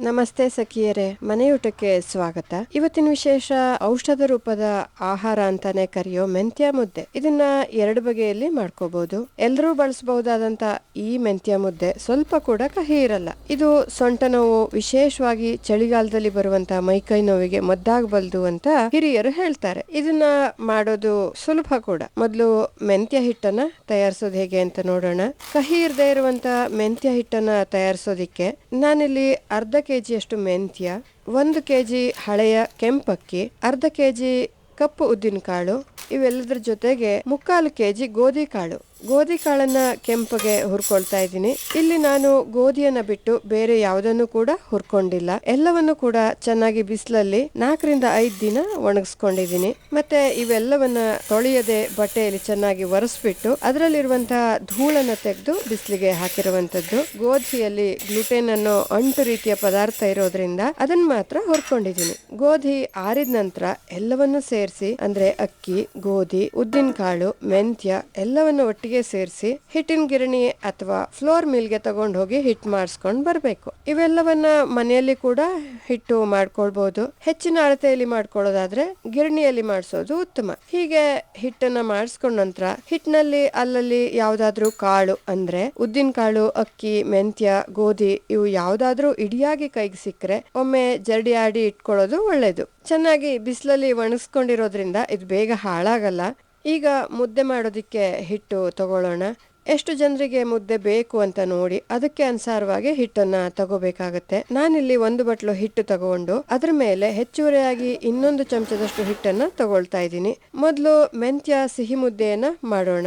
ನಮಸ್ತೆ ಸಖಿಯರೇ, ಮನೆಯೂಟಕ್ಕೆ ಸ್ವಾಗತ. ಇವತ್ತಿನ ವಿಶೇಷ, ಔಷಧ ರೂಪದ ಆಹಾರ ಅಂತಾನೆ ಕರೆಯೋ ಮೆಂತ್ಯ ಮುದ್ದೆ. ಇದನ್ನ ಎರಡು ಬಗೆಯಲ್ಲಿ ಮಾಡ್ಕೋಬಹುದು ಎಲ್ಲರೂ ಬಳಸಬಹುದಾದಂತ ಈ ಮೆಂತ್ಯ ಮುದ್ದೆ ಸ್ವಲ್ಪ ಕೂಡ ಕಹಿ ಇರಲ್ಲ. ಇದು ಸೊಂಟ ನೋವು, ವಿಶೇಷವಾಗಿ ಚಳಿಗಾಲದಲ್ಲಿ ಬರುವಂತ ಮೈಕೈ ನೋವಿಗೆ ಮದ್ದಾಗಬಲ್ದು ಅಂತ ಹಿರಿಯರು ಹೇಳ್ತಾರೆ. ಇದನ್ನ ಮಾಡೋದು ಸುಲಭ ಕೂಡ. ಮೊದಲು ಮೆಂತ್ಯ ಹಿಟ್ಟನ್ನ ತಯಾರಿಸೋದು ಹೇಗೆ ಅಂತ ನೋಡೋಣ. ಕಹಿ ಇರದೇ ಇರುವಂತ ಮೆಂತ್ಯ ಹಿಟ್ಟನ್ನ ತಯಾರಿಸೋದಿಕ್ಕೆ ನಾನಿಲ್ಲಿ ಅರ್ಧ ಕೆಜಿಯಷ್ಟು ಮೆಂತ್ಯ, ಒಂದು ಕೆಜಿ ಹಳೆಯ ಕೆಂಪಕ್ಕಿ, ಅರ್ಧ ಕೆಜಿ ಕಪ್ಪು ಉದ್ದಿನಕಾಳು, ಇವೆಲ್ಲದರ ಜೊತೆಗೆ ಮುಕ್ಕಾಲು ಕೆಜಿ ಗೋಧಿ ಕಾಳು. ಗೋಧಿ ಕಾಳನ್ನ ಕೆಂಪಗೆ ಹುರ್ಕೊಳ್ತಾ ಇದ್ದೀನಿ. ಇಲ್ಲಿ ನಾನು ಗೋಧಿಯನ್ನ ಬಿಟ್ಟು ಬೇರೆ ಯಾವುದನ್ನು ಕೂಡ ಹುರ್ಕೊಂಡಿಲ್ಲ. ಎಲ್ಲವನ್ನು ಕೂಡ ಚೆನ್ನಾಗಿ ಬಿಸಿಲಲ್ಲಿ ನಾಲ್ಕರಿಂದ ಐದು ದಿನ ಒಣಗಿಸ್ಕೊಂಡಿದ್ದೀನಿ. ಮತ್ತೆ ಇವೆಲ್ಲವನ್ನ ತೊಳೆಯದೆ ಬಟ್ಟೆಯಲ್ಲಿ ಚೆನ್ನಾಗಿ ಒರೆಸ್ಬಿಟ್ಟು ಅದರಲ್ಲಿರುವಂತಹ ಧೂಳನ್ನ ತೆಗೆದು ಬಿಸಿಲಿಗೆ ಹಾಕಿರುವಂತದ್ದು ಗೋಧಿಯಲ್ಲಿ ಗ್ಲುಟೇನ್ ಅನ್ನೋ ಅಂಟು ರೀತಿಯ ಪದಾರ್ಥ ಇರೋದ್ರಿಂದ ಅದನ್ನ ಮಾತ್ರ ಹುರ್ಕೊಂಡಿದ್ದೀನಿ. ಗೋಧಿ ಆರಿದ ನಂತರ ಎಲ್ಲವನ್ನು ಸೇರಿಸಿ, ಅಂದ್ರೆ ಅಕ್ಕಿ, ಗೋಧಿ ಉದ್ದಿನ ಕಾಳು ಮೆಂತ್ಯ ಎಲ್ಲವನ್ನು ಒಟ್ಟಿಗೆ ಸೇರಿಸಿ ಹಿಟ್ಟಿನ ಗಿರಣಿ ಅಥವಾ ಫ್ಲೋರ್ ಮಿಲ್ಗೆ ತಗೊಂಡು ಹೋಗಿ ಹಿಟ್ ಮಾಡಿಸ್ಕೊಂಡು ಬರಬೇಕು. ಇವೆಲ್ಲವನ್ನ ಮನೆಯಲ್ಲಿ ಕೂಡ ಹಿಟ್ಟು ಮಾಡ್ಕೊಳ್ಬಹುದು ಹೆಚ್ಚಿನ ಅಳತೆಯಲ್ಲಿ ಮಾಡ್ಕೊಳ್ಳೋದಾದ್ರೆ ಗಿರಣಿಯಲ್ಲಿ ಮಾಡಿಸೋದು ಉತ್ತಮ. ಹೀಗೆ ಹಿಟ್ಟನ್ನ ಮಾಡಿಸ್ಕೊಂಡ ನಂತರ ಹಿಟ್ಟಿನಲ್ಲಿ ಅಲ್ಲಲ್ಲಿ ಯಾವ್ದಾದ್ರೂ ಕಾಳು ಅಂದ್ರೆ ಉದ್ದಿನ ಕಾಳು, ಅಕ್ಕಿ, ಮೆಂತ್ಯ, ಗೋಧಿ ಇವು ಯಾವ್ದಾದ್ರೂ ಇಡಿಯಾಗಿ ಕೈಗೆ ಸಿಕ್ಕರೆ ಒಮ್ಮೆ ಜರಡಿ ಆಡಿ ಇಟ್ಕೊಳ್ಳೋದು ಒಳ್ಳೇದು. ಚೆನ್ನಾಗಿ ಬಿಸಿಲಲ್ಲಿ ಒಣಗಿಸ್ಕೊಂಡಿರೋದ್ರಿಂದ ಇದು ಬೇಗ ಹಾಳಾಗಲ್ಲ. ಈಗ ಮುದ್ದೆ ಮಾಡೋದಿಕ್ಕೆ ಹಿಟ್ಟು ತಗೊಳ್ಳೋಣ. ಎಷ್ಟು ಜನರಿಗೆ ಮುದ್ದೆ ಬೇಕು ಅಂತ ನೋಡಿ ಅದಕ್ಕೆ ಅನುಸಾರವಾಗಿ ಹಿಟ್ಟನ್ನು ತಗೋಬೇಕಾಗತ್ತೆ. ನಾನಿಲ್ಲಿ ಒಂದು ಬಟ್ಲು ಹಿಟ್ಟು ತಗೊಂಡು ಅದ್ರ ಮೇಲೆ ಹೆಚ್ಚುವರಿಯಾಗಿ ಇನ್ನೊಂದು ಚಮಚದಷ್ಟು ಹಿಟ್ಟನ್ನ ತಗೊಳ್ತಾ ಇದ್ದೀನಿ. ಮೊದಲು ಮೆಂತ್ಯ ಸಿಹಿ ಮುದ್ದೆಯನ್ನ ಮಾಡೋಣ.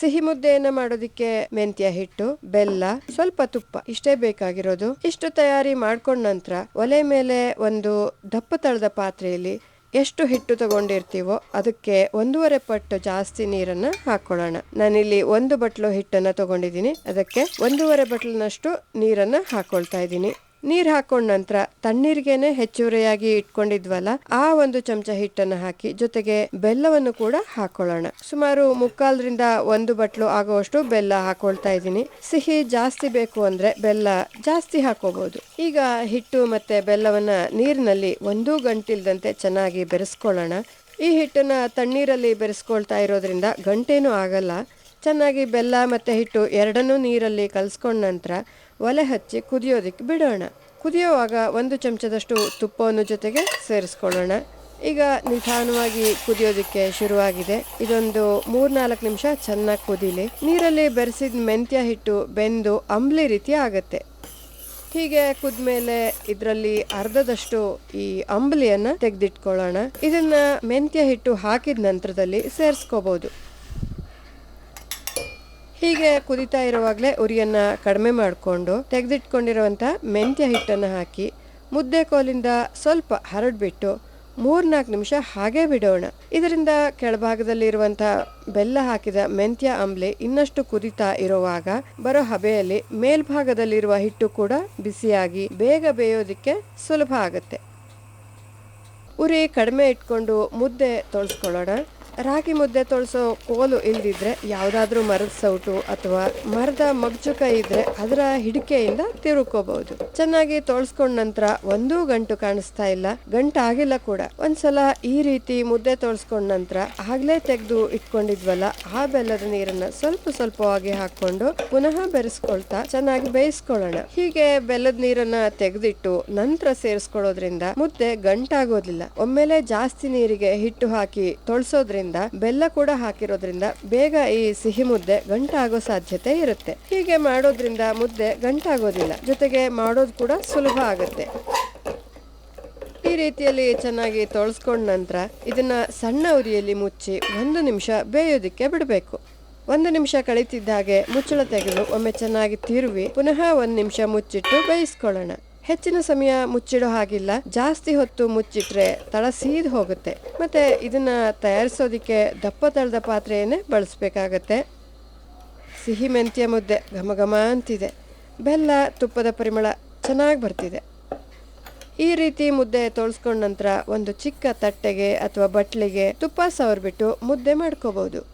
ಸಿಹಿ ಮುದ್ದೆಯನ್ನ ಮಾಡೋದಿಕ್ಕೆ ಮೆಂತ್ಯ ಹಿಟ್ಟು, ಬೆಲ್ಲ, ಸ್ವಲ್ಪ ತುಪ್ಪ ಇಷ್ಟೇ ಬೇಕಾಗಿರೋದು. ಇಷ್ಟು ತಯಾರಿ ಮಾಡ್ಕೊಂಡ ನಂತರ ಒಲೆ ಮೇಲೆ ಒಂದು ದಪ್ಪ ತಳದ ಪಾತ್ರೆಯಲ್ಲಿ ಎಷ್ಟು ಹಿಟ್ಟು ತಗೊಂಡಿರ್ತೀವೋ ಅದಕ್ಕೆ ಒಂದೂವರೆ ಪಟ್ಟು ಜಾಸ್ತಿ ನೀರನ್ನ ಹಾಕೊಳ್ಳೋಣ. ನಾನಿಲ್ಲಿ ಒಂದು ಬಟ್ಲು ಹಿಟ್ಟನ್ನ ತಗೊಂಡಿದ್ದೀನಿ. ಅದಕ್ಕೆ ಒಂದೂವರೆ ಬಟ್ಲಿನಷ್ಟು ನೀರನ್ನ ಹಾಕ್ಕೊಳ್ತಾ ಇದ್ದೀನಿ. ನೀರ್ ಹಾಕೊಂಡ ನಂತರ ತಣ್ಣೀರ್ಗೆನೆ ಹೆಚ್ಚುವರಿಯಾಗಿ ಇಟ್ಕೊಂಡಿದ್ವಲ್ಲ, ಆ ಒಂದು ಚಮಚ ಹಿಟ್ಟನ್ನು ಹಾಕಿ ಜೊತೆಗೆ ಬೆಲ್ಲವನ್ನು ಕೂಡ ಹಾಕೊಳ್ಳೋಣ. ಸುಮಾರು ಮುಕ್ಕಾಲ್ರಿಂದ ಒಂದು ಬಟ್ಲು ಆಗುವಷ್ಟು ಬೆಲ್ಲ ಹಾಕೊಳ್ತಾ ಇದ್ದೀನಿ. ಸಿಹಿ ಜಾಸ್ತಿ ಬೇಕು ಅಂದ್ರೆ ಬೆಲ್ಲ ಜಾಸ್ತಿ ಹಾಕೋಬಹುದು ಈಗ ಹಿಟ್ಟು ಮತ್ತೆ ಬೆಲ್ಲವನ್ನ ನೀರಿನಲ್ಲಿ ಒಂದೂ ಗಂಟಿಲ್ದಂತೆ ಚೆನ್ನಾಗಿ ಬೆರೆಸ್ಕೊಳ್ಳೋಣ. ಈ ಹಿಟ್ಟನ್ನ ತಣ್ಣೀರಲ್ಲಿ ಬೆರೆಸ್ಕೊಳ್ತಾ ಇರೋದ್ರಿಂದ ಗಂಟೇನೂ ಆಗಲ್ಲ. ಚೆನ್ನಾಗಿ ಬೆಲ್ಲ ಮತ್ತೆ ಹಿಟ್ಟು ಎರಡನ್ನೂ ನೀರಲ್ಲಿ ಕಲಿಸ್ಕೊಂಡ ನಂತರ ಒಲೆ ಹಚ್ಚಿ ಕುದಿಯೋದಕ್ಕೆ ಬಿಡೋಣ. ಕುದಿಯೋವಾಗ ಒಂದು ಚಮಚದಷ್ಟು ತುಪ್ಪವನ್ನು ಜೊತೆಗೆ ಸೇರಿಸ್ಕೊಳ್ಳೋಣ. ಈಗ ನಿಧಾನವಾಗಿ ಕುದಿಯೋದಕ್ಕೆ ಶುರುವಾಗಿದೆ. ಇದೊಂದು ಮೂರ್ನಾಲ್ಕು ನಿಮಿಷ ಚೆನ್ನಾಗಿ ಕುದೀಲಿ. ನೀರಲ್ಲಿ ಬೆರೆಸಿದ ಮೆಂತ್ಯ ಹಿಟ್ಟು ಬೆಂದು ಅಂಬ್ಲಿ ರೀತಿ ಆಗುತ್ತೆ. ಹೀಗೆ ಕುದ್ಮೇಲೆ ಇದರಲ್ಲಿ ಅರ್ಧದಷ್ಟು ಈ ಅಂಬಲಿಯನ್ನ ತೆಗೆದಿಟ್ಕೊಳ್ಳೋಣ. ಇದನ್ನ ಮೆಂತ್ಯ ಹಿಟ್ಟು ಹಾಕಿದ ನಂತರದಲ್ಲಿ ಸೇರಿಸ್ಕೋಬಹುದು ಹೀಗೆ ಕುದಿತಾ ಇರುವಾಗಲೇ ಉರಿಯನ್ನ ಕಡಿಮೆ ಮಾಡಿಕೊಂಡು ತೆಗೆದಿಟ್ಕೊಂಡಿರುವಂಥ ಮೆಂತ್ಯ ಹಿಟ್ಟನ್ನು ಹಾಕಿ ಮುದ್ದೆ ಕೋಲಿಂದ ಸ್ವಲ್ಪ ಹರಡ್ಬಿಟ್ಟು ಮೂರ್ನಾಲ್ಕು ನಿಮಿಷ ಹಾಗೆ ಬಿಡೋಣ. ಇದರಿಂದ ಕೆಳಭಾಗದಲ್ಲಿ ಇರುವಂಥ ಬೆಲ್ಲ ಹಾಕಿದ ಮೆಂತ್ಯ ಅಂಬ್ಲಿ ಇನ್ನಷ್ಟು ಕುದಿತಾ ಇರುವಾಗ ಬರೋ ಹಬೆಯಲ್ಲಿ ಮೇಲ್ಭಾಗದಲ್ಲಿರುವ ಹಿಟ್ಟು ಕೂಡ ಬಿಸಿಯಾಗಿ ಬೇಗ ಬೇಯೋದಿಕ್ಕೆ ಸುಲಭ ಆಗುತ್ತೆ. ಉರಿ ಕಡಿಮೆ ಇಟ್ಕೊಂಡು ಮುದ್ದೆ ತೊಳ್ಸ್ಕೊಳ್ಳೋಣ. ರಾಗಿ ಮುದ್ದೆ ತೊಳಸೋ ಕೋಲು ಇಲ್ದಿದ್ರೆ ಯಾವುದಾದ್ರೂ ಮರದ ಸೌಟು ಅಥವಾ ಮರದ ಮಗ್ಜುಕ ಇದ್ರೆ ಅದರ ಹಿಡಿಕೆಯಿಂದ ತಿರುಕೋಬಹುದು ಚೆನ್ನಾಗಿ ತೊಳ್ಸ್ಕೊಂಡ ನಂತರ ಒಂದೂ ಗಂಟು ಕಾಣಿಸ್ತಾ ಇಲ್ಲ. ಗಂಟು ಆಗಿಲ್ಲ ಕೂಡ. ಒಂದ್ಸಲ ಈ ರೀತಿ ಮುದ್ದೆ ತೊಳ್ಸ್ಕೊಂಡ ನಂತರ ಆಗ್ಲೇ ತೆಗೆದು ಇಟ್ಕೊಂಡಿದ್ವಲ್ಲ, ಆ ಬೆಲ್ಲದ ನೀರನ್ನ ಸ್ವಲ್ಪ ಸ್ವಲ್ಪವಾಗಿ ಹಾಕೊಂಡು ಪುನಃ ಬೆರೆಸ್ಕೊಳ್ತಾ ಚೆನ್ನಾಗಿ ಬೇಯಿಸ್ಕೊಳ್ಳೋಣ. ಹೀಗೆ ಬೆಲ್ಲದ ನೀರನ್ನ ತೆಗೆದಿಟ್ಟು ನಂತರ ಸೇರಿಸ್ಕೊಳ್ಳೋದ್ರಿಂದ ಮುದ್ದೆ ಗಂಟಾಗೋದಿಲ್ಲ. ಒಮ್ಮೆಲೆ ಜಾಸ್ತಿ ನೀರಿಗೆ ಹಿಟ್ಟು ಹಾಕಿ ತೊಳ್ಸೋದ್ರಿಂದ ಬೆಲ್ಲ ಕೂಡ ಹಾಕಿರೋದ್ರಿಂದ ಬೇಗ ಈ ಸಿಹಿ ಮುದ್ದೆ ಗಂಟಾಗೋ ಸಾಧ್ಯತೆ ಇರುತ್ತೆ. ಹೀಗೆ ಮಾಡೋದ್ರಿಂದ ಮುದ್ದೆ ಗಂಟಾಗೋದಿಲ್ಲ. ಜೊತೆಗೆ ಮಾಡೋದು ಕೂಡ ಸುಲಭ ಆಗುತ್ತೆ. ಈ ರೀತಿಯಲ್ಲಿ ಚೆನ್ನಾಗಿ ತೊಳಸ್ಕೊಂಡ ನಂತರ ಇದನ್ನ ಸಣ್ಣ ಉರಿಯಲ್ಲಿ ಮುಚ್ಚಿ ಒಂದು ನಿಮಿಷ ಬೇಯೋದಿಕ್ಕೆ ಬಿಡಬೇಕು. ಒಂದು ನಿಮಿಷ ಕಳೀತಿದ್ದ ಹಾಗೆ ಮುಚ್ಚಳ ತೆಗೆದು ಒಮ್ಮೆ ಚೆನ್ನಾಗಿ ತಿರುವಿ, ಪುನಃ ಒಂದು ನಿಮಿಷ ಮುಚ್ಚಿಟ್ಟು ಬೇಯಿಸ್ಕೊಳ್ಳೋಣ. ಹೆಚ್ಚಿನ ಸಮಯ ಮುಚ್ಚಿಡೋ ಹಾಗಿಲ್ಲ. ಜಾಸ್ತಿ ಹೊತ್ತು ಮುಚ್ಚಿಟ್ರೆ ತಳ ಸೀದ್ ಹೋಗುತ್ತೆ. ಮತ್ತೆ ಇದನ್ನ ತಯಾರಿಸೋದಿಕ್ಕೆ ದಪ್ಪ ತಳದ ಪಾತ್ರೆಯನ್ನೇ ಬಳಸಬೇಕಾಗತ್ತೆ. ಸಿಹಿ ಮೆಂತ್ಯ ಮುದ್ದೆ ಘಮ ಘಮ ಅಂತಿದೆ. ಬೆಲ್ಲ, ತುಪ್ಪದ ಪರಿಮಳ ಚೆನ್ನಾಗಿ ಬರ್ತಿದೆ. ಈ ರೀತಿ ಮುದ್ದೆ ತೋಳ್ಸ್ಕೊಂಡ ನಂತರ ಒಂದು ಚಿಕ್ಕ ತಟ್ಟೆಗೆ ಅಥವಾ ಬಟ್ಲಿಗೆ ತುಪ್ಪ ಸವರ್ಬಿಟ್ಟು ಮುದ್ದೆ ಮಾಡ್ಕೋಬಹುದು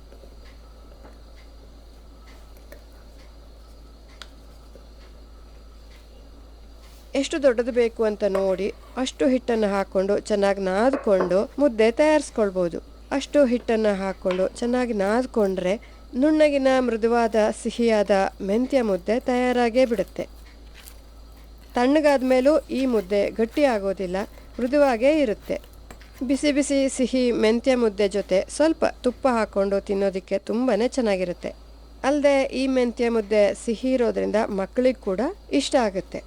ಎಷ್ಟು ದೊಡ್ಡದು ಬೇಕು ಅಂತ ನೋಡಿ ಅಷ್ಟು ಹಿಟ್ಟನ್ನು ಹಾಕೊಂಡು ಚೆನ್ನಾಗಿ ನಾದ್ಕೊಂಡು ಮುದ್ದೆ ತಯಾರಿಸ್ಕೊಳ್ಬೋದು. ಅಷ್ಟು ಹಿಟ್ಟನ್ನು ಹಾಕೊಂಡು ಚೆನ್ನಾಗಿ ನಾದ್ಕೊಂಡ್ರೆ ನುಣ್ಣಗಿನ ಮೃದುವಾದ ಸಿಹಿಯಾದ ಮೆಂತ್ಯ ಮುದ್ದೆ ತಯಾರಾಗೇ ಬಿಡುತ್ತೆ. ತಣ್ಣಗಾದ ಮೇಲೂ ಈ ಮುದ್ದೆ ಗಟ್ಟಿ ಆಗೋದಿಲ್ಲ, ಮೃದುವಾಗೇ ಇರುತ್ತೆ. ಬಿಸಿ ಬಿಸಿ ಸಿಹಿ ಮೆಂತ್ಯ ಮುದ್ದೆ ಜೊತೆ ಸ್ವಲ್ಪ ತುಪ್ಪ ಹಾಕ್ಕೊಂಡು ತಿನ್ನೋದಕ್ಕೆ ತುಂಬಾ ಚೆನ್ನಾಗಿರುತ್ತೆ. ಅಲ್ಲದೆ ಈ ಮೆಂತ್ಯ ಮುದ್ದೆ ಸಿಹಿ ಇರೋದ್ರಿಂದ ಮಕ್ಕಳಿಗೆ ಕೂಡ ಇಷ್ಟ ಆಗುತ್ತೆ.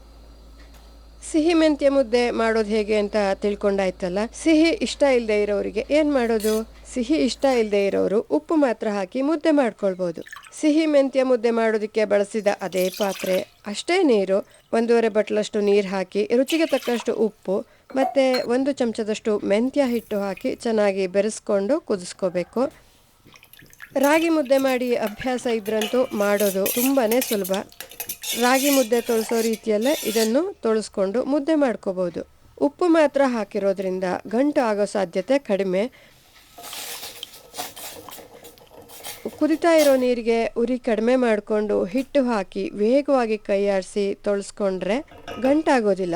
ಸಿಹಿ ಮೆಂತ್ಯ ಮುದ್ದೆ ಮಾಡೋದು ಹೇಗೆ ಅಂತ ತಿಳ್ಕೊಂಡಾಯ್ತಲ್ಲ? ಸಿಹಿ ಇಷ್ಟ ಇಲ್ಲದೆ ಇರೋರಿಗೆ ಏನು ಮಾಡೋದು? ಸಿಹಿ ಇಷ್ಟ ಇಲ್ಲದೆ ಇರೋರು ಉಪ್ಪು ಮಾತ್ರ ಹಾಕಿ ಮುದ್ದೆ ಮಾಡ್ಕೊಳ್ಬೋದು. ಸಿಹಿ ಮೆಂತ್ಯ ಮುದ್ದೆ ಮಾಡೋದಕ್ಕೆ ಬಳಸಿದ ಅದೇ ಪಾತ್ರೆ. ಅಷ್ಟೇ ನೀರು, ಒಂದೂವರೆ ಬಟ್ಲಷ್ಟು ನೀರು ಹಾಕಿ, ರುಚಿಗೆ ತಕ್ಕಷ್ಟು ಉಪ್ಪು, ಮತ್ತು ಒಂದು ಚಮಚದಷ್ಟು ಮೆಂತ್ಯ ಹಿಟ್ಟು ಹಾಕಿ ಚೆನ್ನಾಗಿ ಬೆರೆಸ್ಕೊಂಡು ಕುದಿಸ್ಕೋಬೇಕು. ರಾಗಿ ಮುದ್ದೆ ಮಾಡಿ ಅಭ್ಯಾಸ ಇದ್ರಂತೂ ಮಾಡೋದು ತುಂಬಾ ಸುಲಭ. ರಾಗಿ ಮುದ್ದೆ ತೊಳಸೋ ರೀತಿಯಲ್ಲೇ ಇದನ್ನು ತೊಳಸ್ಕೊಂಡು ಮುದ್ದೆ ಮಾಡ್ಕೋಬೋದು. ಉಪ್ಪು ಮಾತ್ರ ಹಾಕಿರೋದ್ರಿಂದ ಗಂಟು ಆಗೋ ಸಾಧ್ಯತೆ ಕಡಿಮೆ. ಕುದಿತಾ ಇರೋ ನೀರಿಗೆ ಉರಿ ಕಡಿಮೆ ಮಾಡಿಕೊಂಡು ಹಿಟ್ಟು ಹಾಕಿ ವೇಗವಾಗಿ ಕೈಯಾಡಿಸಿ ತೊಳಸ್ಕೊಂಡ್ರೆ ಗಂಟಾಗೋದಿಲ್ಲ.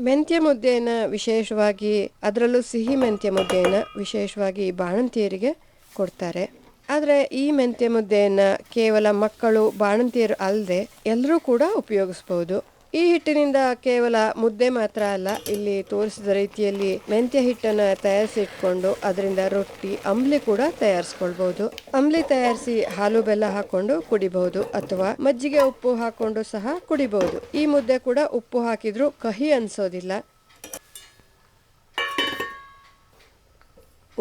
ಮೆಂತ್ಯ ಮುದ್ದೆಯನ್ನು ವಿಶೇಷವಾಗಿ, ಅದರಲ್ಲೂ ಸಿಹಿ ಮೆಂತ್ಯ ಮುದ್ದೆಯನ್ನು ವಿಶೇಷವಾಗಿ ಬಾಣಂತಿಯರಿಗೆ ಕೊಡ್ತಾರೆ. ಆದರೆ ಈ ಮೆಂತ್ಯ ಮುದ್ದೆಯನ್ನು ಕೇವಲ ಮಕ್ಕಳು, ಬಾಣಂತಿಯರು ಅಲ್ಲದೆ ಎಲ್ಲರೂ ಕೂಡ ಉಪಯೋಗಿಸ್ಬೋದು. ಈ ಹಿಟ್ಟಿನಿಂದ ಕೇವಲ ಮುದ್ದೆ ಮಾತ್ರ ಅಲ್ಲ, ಇಲ್ಲಿ ತೋರಿಸಿದ ರೀತಿಯಲ್ಲಿ ಮೆಂತ್ಯ ಹಿಟ್ಟನ್ನು ತಯಾರಿಸಿಟ್ಕೊಂಡು ಅದರಿಂದ ರೊಟ್ಟಿ, ಅಂಬ್ಲಿ ಕೂಡ ತಯಾರಿಸ್ಕೊಳ್ಬಹುದು ಅಂಬ್ಲಿ ತಯಾರಿಸಿ ಹಾಲು ಬೆಲ್ಲ ಹಾಕೊಂಡು ಕುಡಿಬಹುದು ಅಥವಾ ಮಜ್ಜಿಗೆ ಉಪ್ಪು ಹಾಕೊಂಡು ಸಹ ಕುಡಿಬಹುದು. ಈ ಮುದ್ದೆ ಕೂಡ ಉಪ್ಪು ಹಾಕಿದ್ರು ಕಹಿ ಅನ್ಸೋದಿಲ್ಲ.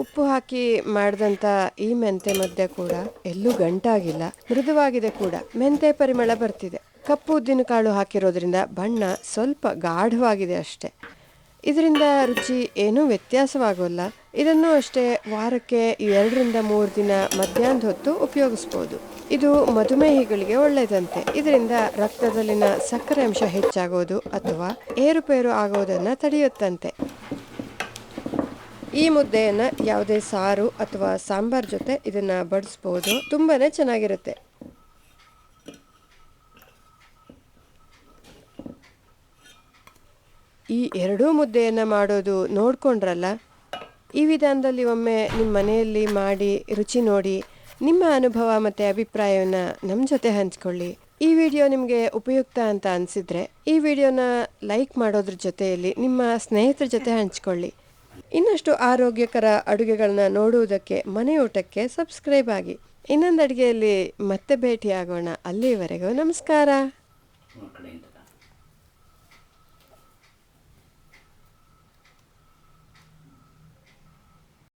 ಉಪ್ಪು ಹಾಕಿ ಮಾಡಿದಂಥ ಈ ಮೆಂತೆ ಮಧ್ಯೆ ಕೂಡ ಎಲ್ಲೂ ಗಂಟಾಗಿಲ್ಲ, ಮೃದುವಾಗಿದೆ ಕೂಡ. ಮೆಂತೆ ಪರಿಮಳ ಬರ್ತಿದೆ. ಕಪ್ಪು ಉದ್ದಿನ ಕಾಳು ಹಾಕಿರೋದ್ರಿಂದ ಬಣ್ಣ ಸ್ವಲ್ಪ ಗಾಢವಾಗಿದೆ ಅಷ್ಟೆ. ಇದರಿಂದ ರುಚಿ ಏನೂ ವ್ಯತ್ಯಾಸವಾಗೋಲ್ಲ. ಇದನ್ನು ಅಷ್ಟೇ ವಾರಕ್ಕೆ ಎರಡರಿಂದ ಮೂರು ದಿನ ಮಧ್ಯಾಹ್ನದ ಹೊತ್ತು ಉಪಯೋಗಿಸ್ಬೋದು. ಇದು ಮಧುಮೇಹಿಗಳಿಗೆ ಒಳ್ಳೆಯದಂತೆ. ಇದರಿಂದ ರಕ್ತದಲ್ಲಿನ ಸಕ್ಕರೆ ಅಂಶ ಹೆಚ್ಚಾಗೋದು ಅಥವಾ ಏರುಪೇರು ಆಗೋದನ್ನು ತಡೆಯುತ್ತಂತೆ. ಈ ಮುದ್ದೆಯನ್ನು ಯಾವುದೇ ಸಾರು ಅಥವಾ ಸಾಂಬಾರ್ ಜೊತೆ ಇದನ್ನ ಬಡಿಸ್ಬೋದು. ತುಂಬಾನೇ ಚೆನ್ನಾಗಿರುತ್ತೆ. ಈ ಎರಡೂ ಮುದ್ದೆಯನ್ನು ಮಾಡೋದು ನೋಡ್ಕೊಂಡ್ರಲ್ಲ, ಈ ವಿಧಾನದಲ್ಲಿ ಒಮ್ಮೆ ನಿಮ್ಮ ಮನೆಯಲ್ಲಿ ಮಾಡಿ, ರುಚಿ ನೋಡಿ, ನಿಮ್ಮ ಅನುಭವ ಮತ್ತು ಅಭಿಪ್ರಾಯವನ್ನು ನಮ್ಮ ಜೊತೆ ಹಂಚ್ಕೊಳ್ಳಿ. ಈ ವಿಡಿಯೋ ನಿಮಗೆ ಉಪಯುಕ್ತ ಅಂತ ಅನಿಸಿದ್ರೆ, ಈ ವಿಡಿಯೋನ ಲೈಕ್ ಮಾಡೋದ್ರ ಜೊತೆಯಲ್ಲಿ ನಿಮ್ಮ ಸ್ನೇಹಿತರ ಜೊತೆ ಹಂಚ್ಕೊಳ್ಳಿ. ಇನ್ನಷ್ಟು ಆರೋಗ್ಯಕರ ಅಡುಗೆಗಳನ್ನ ನೋಡುವುದಕ್ಕೆ ಮನೆಯೂಟಕ್ಕೆ ಸಬ್ಸ್ಕ್ರೈಬ್ ಆಗಿ. ಇನ್ನೊಂದು ಅಡುಗೆಯಲ್ಲಿ ಮತ್ತೆ ಭೇಟಿಯಾಗೋಣ. ಅಲ್ಲಿವರೆಗೂ ನಮಸ್ಕಾರ.